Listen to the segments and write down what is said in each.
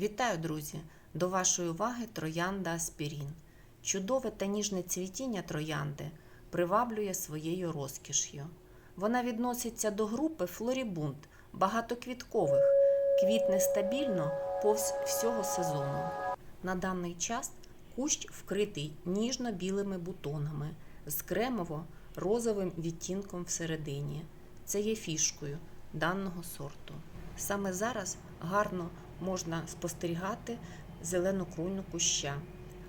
Вітаю, друзі! До вашої уваги троянда Аспірін. Чудове та ніжне цвітіння троянди приваблює своєю розкіш'ю. Вона відноситься до групи флорібунд, багатоквіткових, квітне стабільно повз всього сезону. На даний час кущ вкритий ніжно-білими бутонами з кремово-розовим відтінком всередині. Це є фішкою даного сорту. Саме зараз гарно можна спостерігати зелену круйну куща.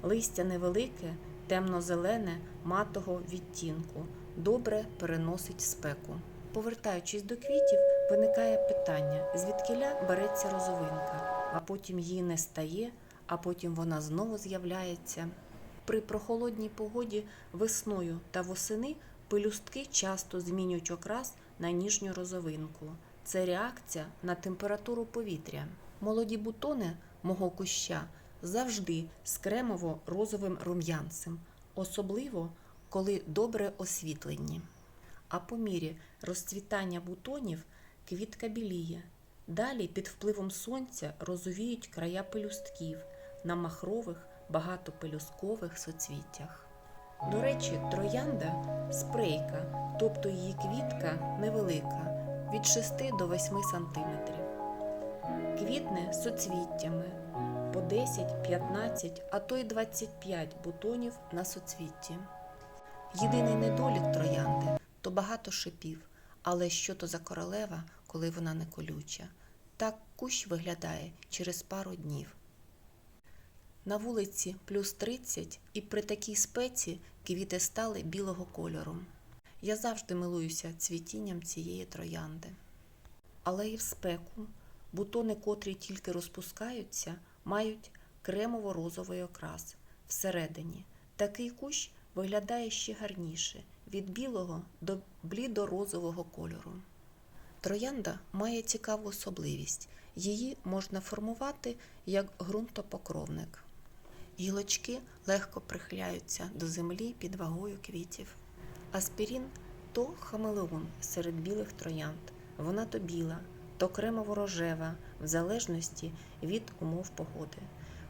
Листя невелике, темно-зелене, матого відтінку, добре переносить спеку. Повертаючись до квітів, виникає питання, звідкиля береться розовинка, а потім її не стає, а потім вона знову з'являється. При прохолодній погоді весною та восени пелюстки часто змінюють окрас на ніжню розовинку. Це реакція на температуру повітря. Молоді бутони мого куща завжди з кремово-розовим рум'янцем, особливо коли добре освітлені. А по мірі розцвітання бутонів квітка біліє. Далі під впливом сонця розовіють края пелюстків на махрових багатопелюсткових соцвіттях. До речі, троянда спрейка, тобто її квітка невелика від 6 до 8 см. Квітне соцвіттями по 10, 15, а то й 25 бутонів на соцвітті. Єдиний недолік троянди то багато шипів, але що то за королева, коли вона не колюча. Так кущ виглядає через пару днів. На вулиці плюс 30 і при такій спеці квіти стали білого кольору. Я завжди милуюся цвітінням цієї троянди. Але і в спеку бутони, котрі тільки розпускаються, мають кремово-розовий окрас всередині. Такий кущ виглядає ще гарніше від білого до блідо-розового кольору. Троянда має цікаву особливість. Її можна формувати як ґрунтопокровник. Гілочки легко прихиляються до землі під вагою квітів. Аспірін то хамелеон серед білих троянд. Вона то біла, то кремово-рожева, в залежності від умов погоди.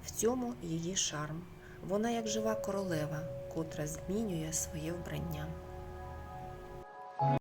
В цьому її шарм. Вона як жива королева, котра змінює своє вбрання.